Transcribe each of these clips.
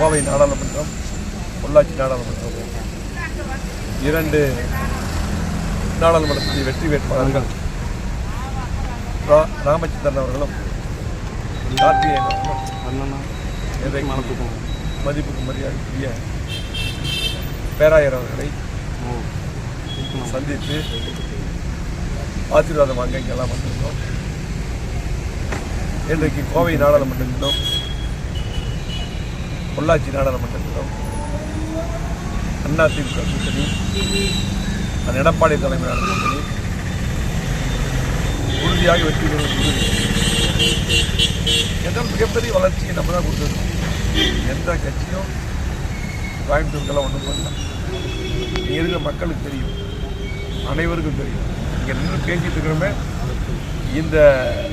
கோவை நாடாளுமன்றம் பொள்ளாச்சி நாடாளுமன்றம். இரண்டு நாடாளுமன்றத்தில் வெற்றி வேட்பாளர்கள் ராமச்சந்திரன் அவர்களும் கார்த்திகேயன் அவர்களும் இன்றைக்கு மனத்துக்கும். மதிப்புக்கு மரியாதைக்குரிய பேராயர் அவர்களை சந்தித்து ஆசீர்வாதம் வாங்க இங்கெல்லாம் வந்திருந்தோம். இன்றைக்கு கோவை நாடாளுமன்றத்திலும் பொள்ளாச்சி நாடாளுமன்றத்திலும் அதிமுக கூட்டணி அந்த எடப்பாடி தலைமையிலான கூட்டணி உறுதியாக வெற்றி பெறுவது உறுதி. மிகப்பெரிய வளர்ச்சியை நம்ம தான் கொடுத்துருக்கோம். எந்த கட்சியும் கோயம்புத்தூருக்கெல்லாம் ஒன்றும் பண்ணல இங்கே இருக்கிற மக்களுக்கு தெரியும். அனைவருக்கும் தெரியும். இங்கே நின்று பேசிகிட்டு இருக்கிறோமே. இந்த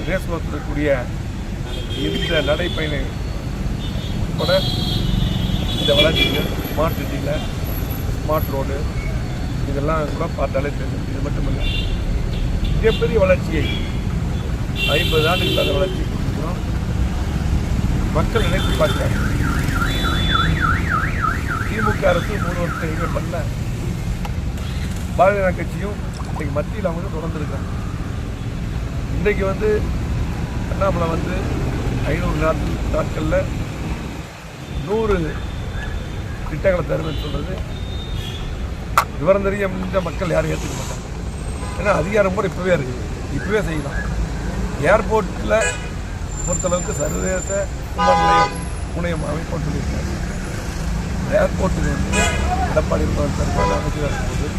ரேஸ் இருக்கக்கூடிய இந்த நடைப்பயணம் உட்பட இந்த வளர்ச்சிகள் ஸ்மார்ட் சிட்டியில் ஸ்மார்ட் ரோடு இதெல்லாம் கூட பார்த்தாலே தெரியும். இது மட்டும் இல்லை மிகப்பெரிய வளர்ச்சியை ஐம்பது ஆண்டுகள் இல்லாத வளர்ச்சி கொடுத்துருக்கிறோம். மக்கள் நினைத்து பார்க்கிறாங்க. திமுக அரசு மூணு வருஷம் எதுவுமே பண்ணல. பாரதிய ஜனதா கட்சியும் இன்றைக்கு மத்தியில் அவங்க தொடர்ந்துருக்காங்க இன்றைக்கு வந்து அண்ணாமலை வந்து ஐநூறு நாட்கள் நாட்களில் நூறு திட்டங்களை தருவேன்னு சொல்கிறது விவரம் தெரியாத மக்கள் யாரும் ஏற்றுக்க மாட்டாங்க. ஏன்னா அதிகாரம் கூட இப்போவே இருக்குது இப்போவே செய்யலாம். ஏர்போர்ட்டில் பொறுத்தளவுக்கு சர்வதேச விமான நிலையம் முனையம் அமைப்போம் சொல்லியிருக்காங்க ஏர்போர்ட்டில் வந்து எடப்பாடி தரப்பான அமைச்சராக இருக்கும்போது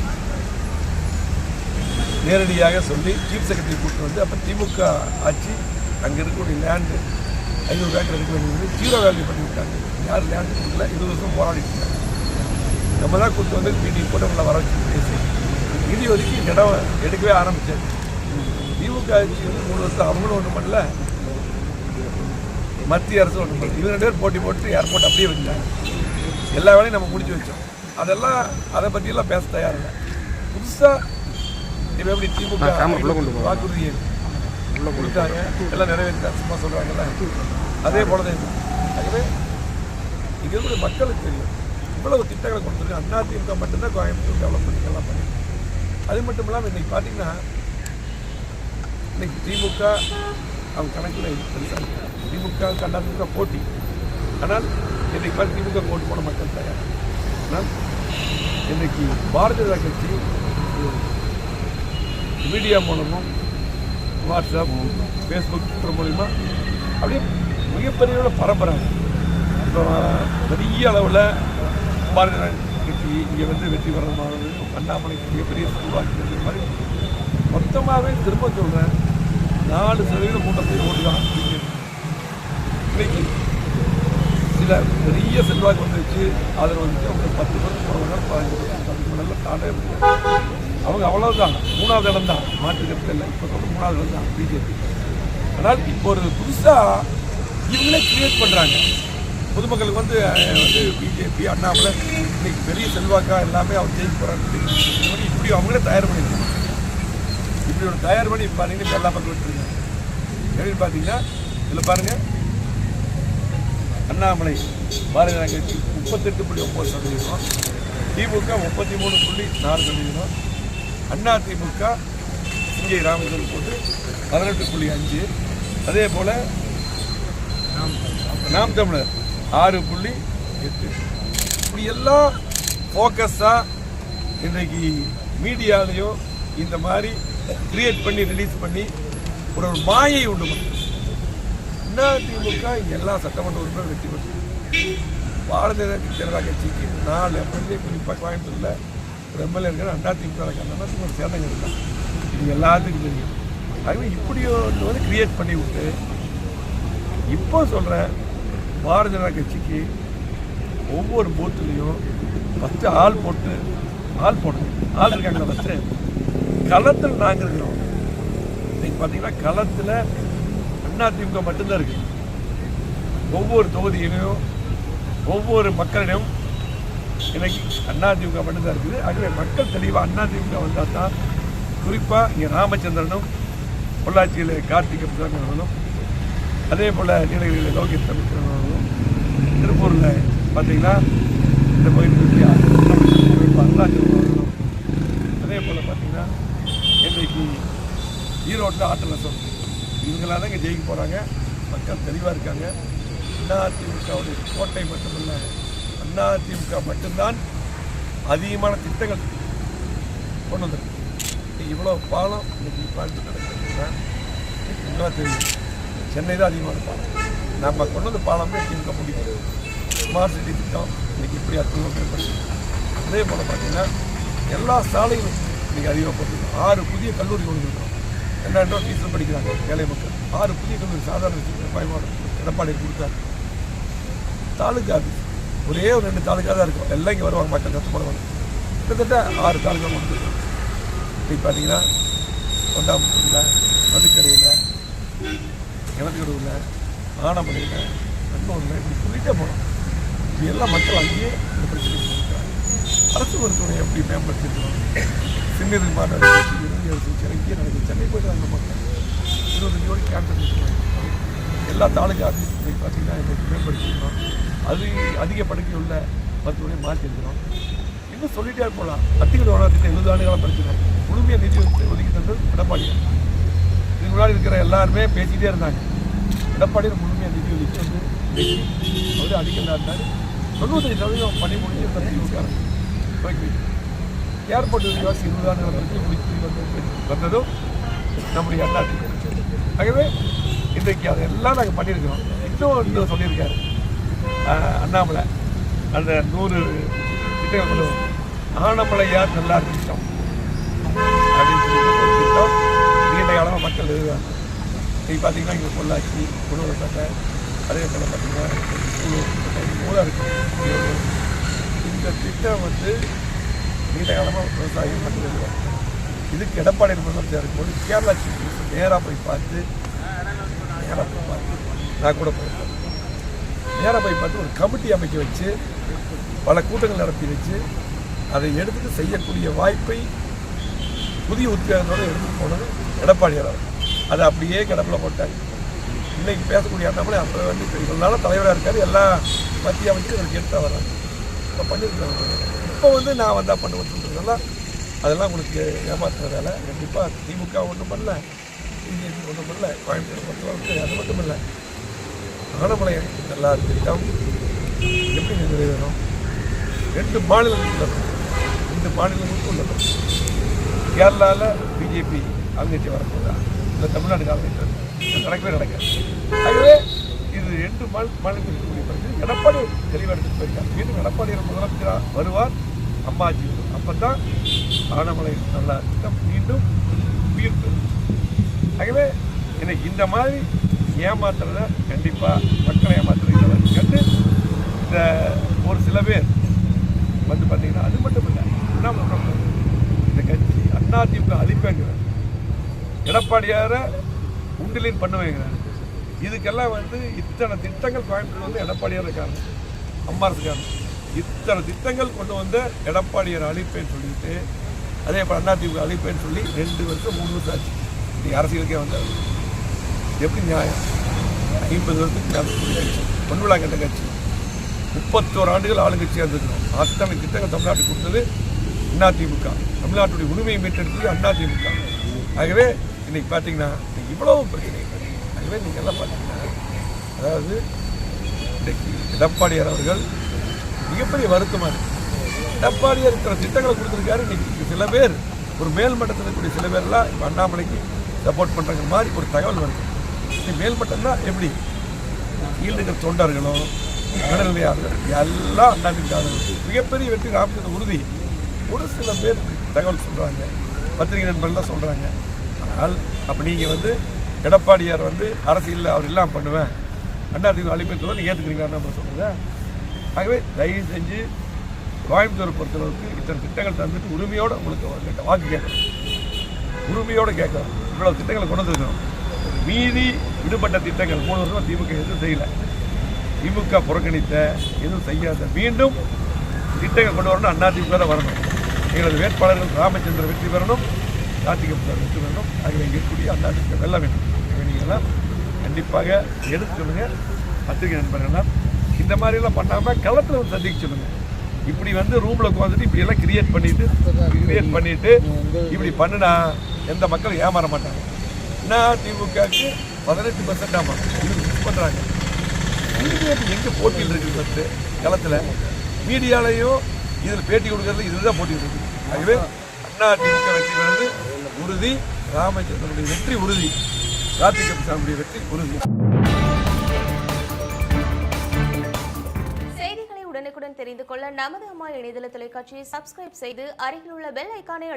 நேரடியாக சொல்லி சீஃப் செக்ரட்டரி கூப்பிட்டு வந்து அப்போ திமுக ஆட்சி அங்கே இருக்கக்கூடிய லேண்டு ஐநூறு ஏக்கர் வேண்டியது ஜீரோ வேல்யூ பண்ணி விட்டாங்க. யார் லேண்டு கொடுக்கல? இருபது வருஷம் போராடிட்டு இருக்காங்க. நம்ம தான் கூப்பிட்டு வந்து மீட்டிங் போட்டு நம்மளை வர வச்சு பேசி. நிதி ஒதுக்கி இடம் எடுக்கவே ஆரம்பிச்சாரு. திமுக ஆட்சி வந்து மூணு வருஷம் அவங்களும் ஒன்றும் பண்ணல. மத்திய அரசு ஒன்றும் பண்ணல. இவங்க ரெண்டு பேரும் போட்டி போட்டு ஏர்போர்ட் அப்படியே வச்சாங்க எல்லா வேலையும் நம்ம முடிச்சு வச்சோம். அதெல்லாம் அதை பற்றியெல்லாம் பேச தயாரில்லை புதுசாக இப்போ எப்படி திமுக camera உள்ள கொடுத்தாங்க எல்லாம் நிறைவேற்றாங்க சும்மா சொல்கிறாங்கல்ல அதே போல தான் ஆகவே இங்கே இருக்கிற மக்களுக்கு தெரியும். இவ்வளவு திட்டங்களை கொடுத்துருக்கு அதிமுக மட்டும்தான் கோயம்புத்தூர் டெவலப்மெண்ட் எல்லாம் பண்ணி. அது மட்டும் இல்லாமல் இன்றைக்கி பார்த்தீங்கன்னா இன்னைக்கு திமுக அவங்க கணக்கில் பெருசாக திமுக அதிமுக போட்டி. ஆனால் இன்றைக்கு பார்த்து திமுக ஓட்டு போட மக்கள் தயார். ஆனால் இன்னைக்கு பாரதிய ஜனதா கட்சி மீடியா மூலமும் வாட்ஸ்அப் ஃபேஸ்புக் ட்விட்டர் மூலிமா அப்படியே மிகப்பெரிய பரம்பரை. இப்போ பெரிய அளவில் பாரதிய கட்சி இங்கே வந்து வெற்றி பெறமானது அண்ணாமலைக்கு மிகப்பெரிய உருவாக்கி மாதிரி. மொத்தமாகவே திரும்ப சொல்கிறேன் நாலு சதவீத கூட்டத்தை ஓட்டுதான் இன்னைக்கு சில பெரிய செல்வாக்கு வந்துச்சு அதில் வந்துச்சு அவங்க பத்து பேர் போகிறவங்க பதினஞ்சு பேர் பத்து பேர் தாண்டே முடியாது. அவங்க அவ்வளவுதான். மூணாவது இடம் தான். மாற்று கருத்து இல்லை. இப்போ சொல்ல மூணாவது இடம் தான் பிஜேபி. ஆனால் இப்போ ஒரு புதுசாக இவங்களே கிரியேட் பண்ணுறாங்க பொதுமக்களுக்கு வந்து வந்து பிஜேபி அண்ணாமலை இன்னைக்கு பெரிய செல்வாக்கா எல்லாமே அவர் ஜெயிக்க போகிறாங்க இப்படி அவங்களே தயார் பண்ணியிருக்காங்க இப்படி ஒரு தயார் பண்ணி பார்த்தீங்கன்னா எல்லா பக்கம் விட்டுருக்காங்க எப்படின்னு பார்த்தீங்கன்னா இதில் பாருங்கள் அண்ணாமலை பாரதிய கட்சி முப்பத்தெட்டு புள்ளி ஒம்பது சதவீதம். திமுக முப்பத்தி மூணு புள்ளி நாலு சதவீதம். அண்ணா திமுக இங்கே ராமச்சந்திரன் போட்டு பதினெட்டு புள்ளி அஞ்சு. அதே போல் நாம் தமிழர். ஆறு புள்ளி எட்டு. இப்படி எல்லாம் ஃபோக்கஸாக இன்றைக்கு மீடியாலேயும் இந்த மாதிரி கிரியேட் பண்ணி ரிலீஸ் பண்ணி ஒரு ஒரு மாயை உண்டு அதிமுக எல்லா சட்டமன்ற உறுப்பினரும் வெற்றி பெற்று. பாரதிய ஜனதா கட்சிக்கு நாலு எம்எல்ஏ குறிப்பாக கோயம்புத்தூரில் எம்எல்ஏ இருக்கிற அதிமுக இருக்காங்க அதிமுக சேர்ந்தங்க இருக்காங்க இது எல்லாத்துக்கும் தெரியும். ஆகவே இப்படி ஒன்று வந்து கிரியேட் பண்ணி விட்டு இப்போ சொல்கிறேன் பாரதிய ஜனதா கட்சிக்கு ஒவ்வொரு பூத்துலேயும் ஃபஸ்ட்டு ஆள் போட்டு ஆள் போடணும். ஆள் இருக்காங்களா ஃபஸ்ட்டு களத்தில் நாங்கள் இருக்கிறோம். இன்னைக்கு பார்த்தீங்கன்னா களத்தில் அதிமுக மட்டும்தான் இருக்கு. ஒவ்வொரு தொகுதியிலையும் ஒவ்வொரு மக்களிடம் இன்னைக்கு அதிமுக மட்டும்தான் இருக்குது. ஆகவே மக்கள் தெளிவாக அதிமுக வந்தால் தான் குறிப்பாக இங்கே ராமச்சந்திரனும் பொள்ளாச்சியில் கார்த்திகை பிரதமர்களும் அதே போல் நீலகிரியில் லோகேஷ் தமிழ்ச்சனும் திருப்பூரில் பார்த்தீங்கன்னா இந்த கோயில் அருணாச்சலம் வரணும் அதே போல் பார்த்தீங்கன்னா இன்றைக்கு ஈரோட்டில் ஆட்டல் ரசம் இவங்களாம் தான் இங்கே ஜெயிக்க போகிறாங்க மக்கள் தெளிவாக இருக்காங்க. அதிமுகவுடைய கோட்டை மட்டுமல்ல அதிமுக மட்டும்தான் அதிகமான திட்டங்கள் கொண்டு வந்திருக்கு. இவ்வளோ பாலம் இன்னைக்கு கோயம்புத்தூர் நடக்குதுன்னா தெரியும். சென்னை தான் அதிகமான பாலம். நம்ம கொண்டு வந்த பாலமே திமுக முடிக்கிறது ஸ்மார்ட் சிட்டி திட்டம் இன்னைக்கு இப்படி அற்புதமாக அதே போல் பார்த்தீங்கன்னா எல்லா சாலைகளும் இன்னைக்கு அதிகமாக ஆறு புதிய கல்லூரி கொண்டு ரெண்டாயிரம் ரூபா படிக்கிறாங்க ஏழை மக்கள் ஆறு புதிய கல்லூரி சாதாரண பயன்பாடு எடப்பாடி கொடுத்தாரு. தாலுகா ஆஃபீஸ் ஒரே ஒரு ரெண்டு தாலுகா தான் இருக்கும். எல்லாம் இங்கே வருவாங்க மக்கள் கஷ்டப்படுவாங்க கிட்டத்தட்ட ஆறு தாலுகா மட்டும் இன்னைக்கு பார்த்தீங்கன்னா கொண்டாம்புத்தூரில் மதுக்கரையில் கிழக்கடூரில் ஆனமலையில் கண்ணூரில் இப்படி சொல்லிட்டே போகணும் இது எல்லாம் மக்கள் அங்கேயே இந்த பிரச்சனை அரசு மருத்துவமனை எப்படி மேம்படுத்திருக்கணும்? சின்னது மாநாடு இளைஞர் சிகிச்சை இங்கேயே நடக்குது சென்னை போயிட்டு வந்த மக்கள். இருபது ஜோடி கேன்சர் இருக்கிறாங்க எல்லா தாலுகா ஆஃபீஸ் பார்த்தீங்கன்னா இன்னைக்கு மேம்படுத்திருக்கணும் அது அதிக படுக்கை உள்ள மருத்துவமனை மாற்றிருக்கிறோம் இன்னும் சொல்லிட்டே போகலாம் அத்திக்கடை வளர்த்துட்டு எழுபது ஆண்டுகளாக படிச்சிருக்கோம் முழுமையாக நிதி ஒதுக்கி- தந்தது எடப்பாடியார் இதுக்கு முன்னாடி இருக்கிற எல்லாருமே பேசிக்கிட்டே இருந்தாங்க. எடப்பாடியார் முழுமையாக நிதி ஒதுக்கி வந்து அவர் அடிக்கல் இருந்தார் தொண்ணூத்தஞ்சு சதவீதம் பண்ணி முடிஞ்சு தம்பி இருக்காரு ஓகே ஏர்போர்ட் விவாசி இருபது ஆண்டுகள் வரைக்கும் முடிச்சு வந்தது வந்ததும் நம்முடைய அண்ணாத்துக்கு ஆகவே இன்றைக்கு அதெல்லாம் நாங்கள் பண்ணியிருக்கிறோம். இன்னும் இன்னும் சொல்லியிருக்காரு. அண்ணாமலை. அந்த நூறு திட்டங்கள் கொண்டு ஆனமலையார் நல்லா திட்டம். அப்படின்னு சொல்லி திட்டம் நீண்ட காலமாக மக்கள் எழுதுவாங்க. இப்போ பார்த்தீங்கன்னா இங்கே பொள்ளாச்சி குணவரப்பேட்டை அதே போல் பார்த்தீங்கன்னா மூலம் இருக்குது இந்த திட்டம் வந்து நீண்ட காலமாக விவசாயம் மக்கள் எழுதுவாங்க. இதுக்கு எடப்பாடி முதலமைச்சர் இருக்கும்போது கேரளா சீஃப் நேராக போய் பார்த்து நேராக போய் நான் கூட போயிருக்கேன். நேராக போய் பார்த்து ஒரு கமிட்டி அமைக்க வச்சு பல கூட்டங்கள் நடத்தி வச்சு அதை எடுத்துட்டு செய்யக்கூடிய வாய்ப்பை புதிய உத்தியோகத்தோடு எடுத்து போனது எடப்பாடியார் அவர் அதை அப்படியே கிடப்பில் போட்டார். இன்னைக்கு பேசக்கூடிய அண்ணாமலை அப்போ வந்து இவ்வளோ நாளாக தலைவராக இருக்காரு. எல்லா மத்திய அமைச்சரும் இவருக்கு எடுத்தால் வராங்க. இப்போ பண்ணியிருக்காங்க இப்போ வந்து நான் வந்தால் பண்ண விட்டுருந்ததெல்லாம் அதெல்லாம் உங்களுக்கு ஏமாத்துற வேலை. கண்டிப்பாக திமுக ஒன்றும் பண்ணல. பிஜேபி ஒன்றும் இல்லை கோயம்புத்தூர் பொறுத்தவரைக்கும் அது மட்டும் இல்லை ஆனமலை நல்லா திட்டம் எப்படி நிறைவேறும் ரெண்டு மாநிலங்களுக்கு உள்ளது. ரெண்டு மாநிலங்களுக்கும் உள்ளது. கேரளாவில் பிஜேபி ஆளுங்கட்சி வரக்கூடா இல்லை தமிழ்நாடு ஆளுங்கட்சி நடக்கவே நடக்காது. ஆகவே இது ரெண்டு மாநில மாநிலத்தில் இருக்கக்கூடிய பிரச்சனை எடப்பாடி தெளிவாக போயிருக்காங்க மீண்டும் எடப்பாடி முதலமைச்சராக வருவார். அம்மாஜி அப்போ தான் ஆனமலை நல்லா திட்டம் மீண்டும் உயிர் பெறும். ஆகவே எனக்கு இந்த மாதிரி ஏமாத்துறத கண்டிப்பாக மக்களை ஏமாத்துறத. கண்டு இந்த ஒரு சில பேர் வந்து பார்த்தீங்கன்னா அது மட்டும் இல்லை என்ன இந்த கட்சி அண்ணா திமுக அழிப்பேங்கிறார் எடப்பாடியாரை உண்டிலின் பண்ணுவேங்கிறார். இதுக்கெல்லாம் வந்து இத்தனை திட்டங்கள் கோயம்புத்தூர் வந்து எடப்பாடியார் காரணம் அம்மா காரணம் இத்தனை திட்டங்கள் கொண்டு வந்த எடப்பாடியார் அழிப்பேன்னு சொல்லிட்டு அதே போல் அதிமுக அழிப்பேன்னு சொல்லி ரெண்டு வருஷம் மூணு வருஷம் ஆச்சு. நீ அரசியலுக்கே வந்தார் எப்படி நியாயம்? ஐம்பது வருஷத்துக்கு பொன்விழா கட்ட கட்சி. முப்பத்தோரு ஆண்டுகள் ஆளுங்கட்சியாக இருந்திருக்கணும். அத்தனை திட்டங்கள் தமிழ்நாட்டுக்கு கொடுத்தது அதிமுக தமிழ்நாட்டுடைய உரிமையை மீட்டெடுத்தது அதிமுக ஆகவே இன்னைக்கு பார்த்தீங்கன்னா இவ்வளவு பிரச்சனை. ஆகவே நீங்கள் எல்லாம் பார்த்தீங்கன்னா அதாவது இன்றைக்கு எடப்பாடியார் அவர்கள் மிகப்பெரிய வருத்தமாக இருக்கு. எடப்பாடியார் இருக்கிற திட்டங்களை கொடுத்துருக்காரு. இன்னைக்கு சில பேர் ஒரு மேல்மட்டத்தில் இருக்கக்கூடிய சில பேர்லாம் இப்போ அண்ணாமலைக்கு சப்போர்ட் பண்ணுறங்கிற மாதிரி ஒரு தகவல் வருது. இது மேல்மட்டம்னா எப்படி? கீழ் இருக்கிற தொண்டர்களும் நடுநிலையாளர்கள் எல்லாம் அண்ணாமிக்காரர்கள் மிகப்பெரிய வெற்றி ராமச்சந்திர உறுதி. ஒரு சில பேர் தகவல் சொல்கிறாங்க பத்திரிகை நண்பர்கள்லாம் சொல்கிறாங்க ஆனால் அப்போ நீங்கள் வந்து எடப்பாடியார் வந்து அரசியலில் அவர் இல்லாமல் பண்ணுவேன். அண்ணாதிமுக அழிப்பேன் சொல்ல நீங்கள் ஏற்றுக்கிறீங்களா நம்ம ஆகவே தயவு செஞ்சு கோயம்புத்தூரை பொறுத்தளவுக்கு இத்தனை திட்டங்கள் தந்துட்டு உரிமையோடு உங்களுக்கு வாக்கு கேட்கணும். உரிமையோடு கேட்கணும். இவ்வளவு திட்டங்களை கொண்டு வந்திருக்கிறோம். மீதி விடுபட்ட திட்டங்கள் மூணு வருஷம் திமுக எதுவும் செய்யல. திமுக புறக்கணித்த எதுவும் செய்யாத. மீண்டும் திட்டங்கள் கொண்டு வரணும். அண்ணா திமுக தான் வரணும். எங்களது வேட்பாளர்கள் ராமச்சந்திரன் வெற்றி பெறணும். கார்த்திகை வெற்றி பெறணும். ஆகிய இருக்கக்கூடிய அண்ணா திமுக வெல்ல வேண்டும். நீங்கள்லாம் கண்டிப்பாக எடுத்து சொல்லுங்க. பத்திரிகை நண்பர்கள்லாம் இந்த மாதிரிலாம் பண்ணாமல் களத்தில் வந்து சந்திக்க சொல்லுங்க. இப்படி வந்து ரூமில் உட்காந்துட்டு இப்படி எல்லாம் கிரியேட் பண்ணிட்டு கிரியேட் பண்ணிட்டு இப்படி பண்ணுனா எந்த மக்களும் ஏமாற மாட்டாங்க. நான் திமுகவுக்கு பதினெட்டு பர்சன்ட் ஆமாம் இது ஃபிக்ஸ் பிஜேபி எங்கே போட்டியில் இருக்குது ஃபர்ஸ்ட் களத்தில் மீடியாலையும் இதில் பேட்டி கொடுக்கறது இதுதான் போட்டி இருக்குது ஆகவே அண்ணா திமுக வெற்றி பெறுவது உறுதி ராமச்சந்திரனுடைய வெற்றி உறுதி கார்த்திக் கபிசாமியுடைய வெற்றி உறுதி. செய்திகளை உடனுக்குடன் தெரிந்து கொள்ள நமது அம்மா இணையதள தொலைக்காட்சியை சப்ஸ்கிரைப் செய்து அருகில் உள்ள பெல் ஐக்கானை